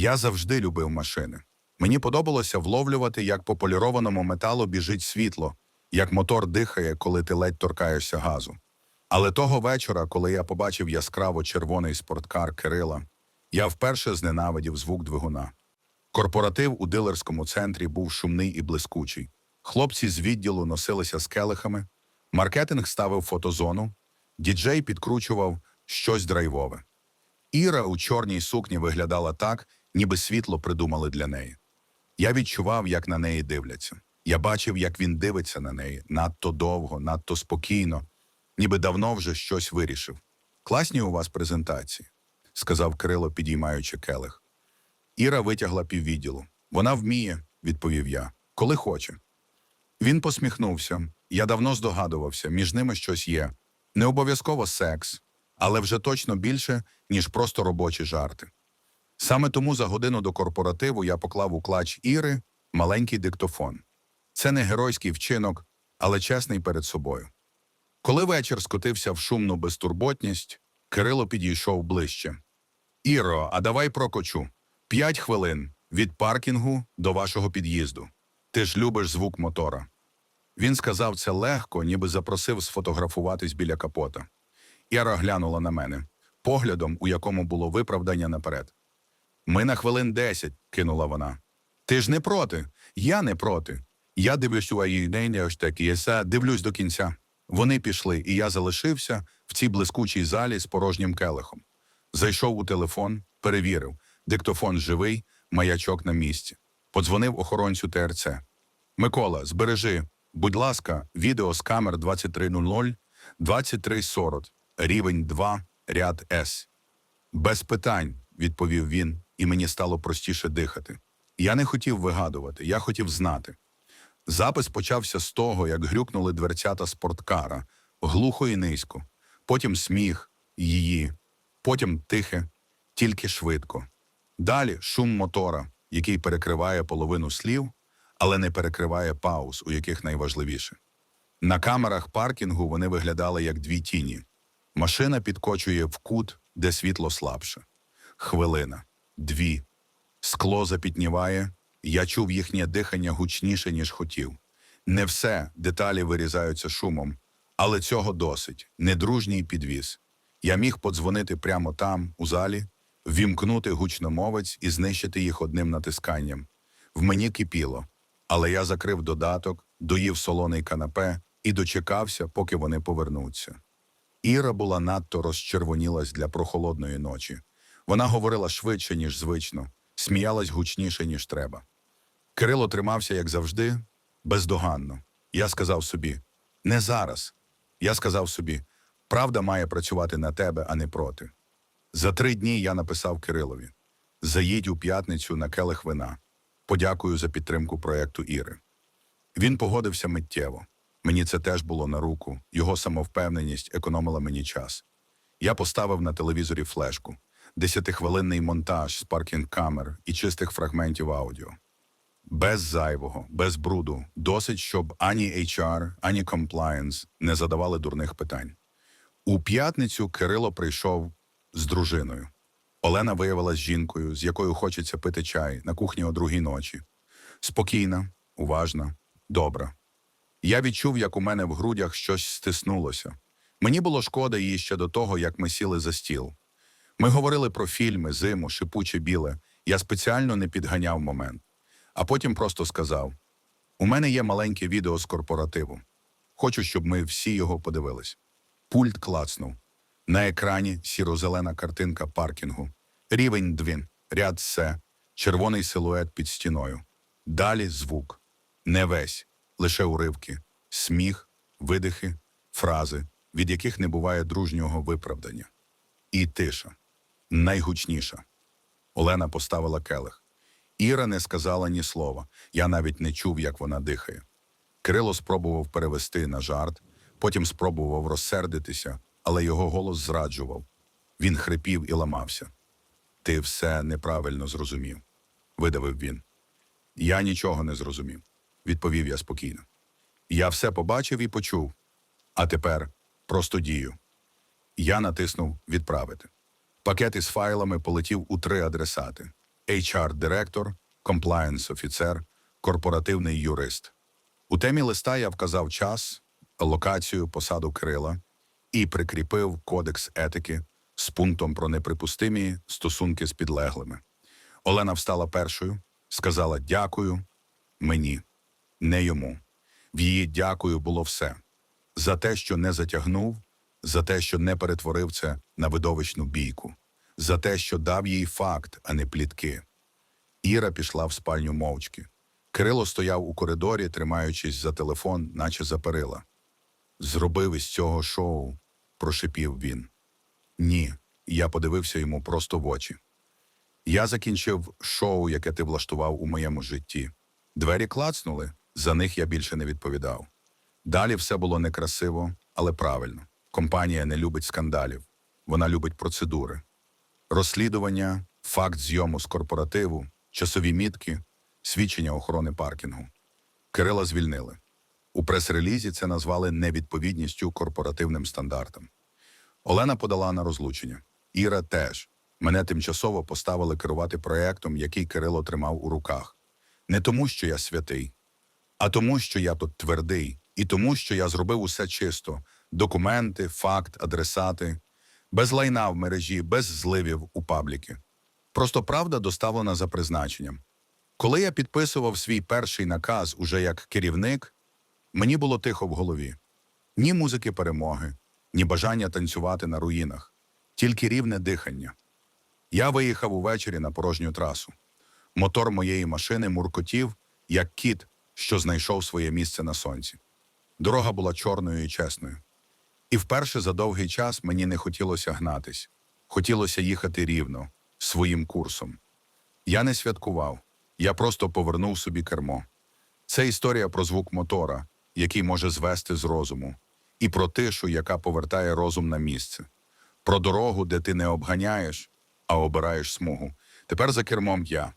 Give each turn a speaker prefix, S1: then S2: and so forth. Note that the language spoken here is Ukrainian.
S1: Я завжди любив машини. Мені подобалося вловлювати, як по полірованому металу біжить світло, як мотор дихає, коли ти ледь торкаєшся газу. Але того вечора, коли я побачив яскраво червоний спорткар Кирила, я вперше зненавидів звук двигуна. Корпоратив у дилерському центрі був шумний і блискучий. Хлопці з відділу носилися з келихами, маркетинг ставив фотозону, діджей підкручував щось драйвове. Іра у чорній сукні виглядала так, ніби світло придумали для неї. Я відчував, як на неї дивляться. Я бачив, як він дивиться на неї надто довго, надто спокійно, ніби давно вже щось вирішив. Класні у вас презентації, сказав Кирило, підіймаючи келих. Іра витягла піввідділу. Вона вміє, відповів я, коли хоче. Він посміхнувся. Я давно здогадувався, між ними щось є. Не обов'язково секс, але вже точно більше, ніж просто робочі жарти. Саме тому за годину до корпоративу я поклав у клач Іри маленький диктофон. Це не геройський вчинок, але чесний перед собою. Коли вечір скотився в шумну безтурботність, Кирило підійшов ближче. Іро, а давай прокочу. П'ять хвилин від паркінгу до вашого під'їзду. Ти ж любиш звук мотора. Він сказав це легко, ніби запросив сфотографуватись біля капота. Іра глянула на мене, поглядом, у якому було виправдання наперед. Ми на хвилин десять, кинула вона. Ти ж не проти, я не проти. Я дивлюсь у її ось так, я дивлюсь до кінця. Вони пішли, і я залишився в цій блискучій залі з порожнім келихом. Зайшов у телефон, перевірив, диктофон живий, маячок на місці. Подзвонив охоронцю ТРЦ. Микола, збережи, будь ласка, відео з камер 2300, 2340, рівень 2, ряд С. Без питань, відповів він, і мені стало простіше дихати. Я не хотів вигадувати, я хотів знати. Запис почався з того, як грюкнули дверцята спорткара, глухо і низько, потім сміх її, потім тихе, тільки швидко. Далі шум мотора, який перекриває половину слів, але не перекриває пауз, у яких найважливіше. На камерах паркінгу вони виглядали як дві тіні. Машина підкочує в кут, де світло слабше. Хвилина, дві. Скло запітніває, я чув їхнє дихання гучніше, ніж хотів. Не все деталі вирізаються шумом, але цього досить. Недружній підвіз. Я міг подзвонити прямо там, у залі, ввімкнути гучномовець і знищити їх одним натисканням. В мені кипіло, але я закрив додаток, доїв солоний канапе і дочекався, поки вони повернуться. Іра була надто розчервонілась для прохолодної ночі. Вона говорила швидше, ніж звично, сміялась гучніше, ніж треба. Кирило тримався, як завжди, бездоганно. Я сказав собі не зараз. Я сказав собі, правда має працювати на тебе, а не проти. За три дні я написав Кирилові заїдь у п'ятницю на келих вина. Подякую за підтримку проєкту Іри. Він погодився миттєво. Мені це теж було на руку, його самовпевненість економила мені час. Я поставив на телевізорі флешку, десятихвилинний монтаж з паркінг камер і чистих фрагментів аудіо. Без зайвого, без бруду, досить, щоб ані HR, ані compliance не задавали дурних питань. У п'ятницю Кирило прийшов з дружиною. Олена виявилась жінкою, з якою хочеться пити чай на кухні о другій ночі. Спокійна, уважна, добра. Я відчув, як у мене в грудях щось стиснулося. Мені було шкода її ще до того, як ми сіли за стіл. Ми говорили про фільми, зиму, шипуче біле. Я спеціально не підганяв момент. А потім просто сказав: у мене є маленьке відео з корпоративу. Хочу, щоб ми всі його подивились. Пульт клацнув. На екрані сіро-зелена картинка паркінгу. Рівень двін, ряд С, червоний силует під стіною. Далі звук. Не весь, лише уривки, сміх, видихи, фрази, від яких не буває дружнього виправдання. І тиша. Найгучніша. Олена поставила келих. Іра не сказала ні слова. Я навіть не чув, як вона дихає. Кирило спробував перевести на жарт, потім спробував розсердитися, але його голос зраджував. Він хрипів і ламався. Ти все неправильно зрозумів, видавив він. Я нічого не зрозумів, відповів я спокійно. Я все побачив і почув. А тепер просто дію. Я натиснув відправити. Пакет із файлами полетів у три адресати: HR-директор, комплаєнс-офіцер, корпоративний юрист. У темі листа я вказав час, локацію, посаду Кирила і прикріпив кодекс етики з пунктом про неприпустимі стосунки з підлеглими. Олена встала першою, сказала дякую мені, не йому. В її дякую було все за те, що не затягнув, за те, що не перетворив це на видовищну бійку, за те, що дав їй факт, а не плітки. Іра пішла в спальню мовчки. Кирило стояв у коридорі, тримаючись за телефон, наче за перила. Зробив із цього шоу, прошипів він. Ні, я подивився йому просто в очі. Я закінчив шоу, яке ти влаштував у моєму житті. Двері клацнули, за них я більше не відповідав. Далі все було некрасиво, але правильно. Компанія не любить скандалів, вона любить процедури. Розслідування, факт зйому з корпоративу, часові мітки, свідчення охорони паркінгу. Кирила звільнили. У прес-релізі це назвали невідповідністю корпоративним стандартам. Олена подала на розлучення. Іра теж. Мене тимчасово поставили керувати проєктом, який Кирило тримав у руках. Не тому, що я святий, а тому, що я тут твердий, і тому, що я зробив усе чисто: документи, факт, адресати, без лайна в мережі, без зливів у пабліки. Просто правда доставлена за призначенням. Коли я підписував свій перший наказ уже як керівник, мені було тихо в голові. Ні музики перемоги, ні бажання танцювати на руїнах, тільки рівне дихання. Я виїхав увечері на порожню трасу. Мотор моєї машини муркотів, як кіт, що знайшов своє місце на сонці. Дорога була чорною і чесною. І вперше за довгий час мені не хотілося гнатись. Хотілося їхати рівно, своїм курсом. Я не святкував, я просто повернув собі кермо. Це історія про звук мотора, який може звести з розуму, і про тишу, яка повертає розум на місце, про дорогу, де ти не обганяєш, а обираєш смугу. Тепер за кермом я.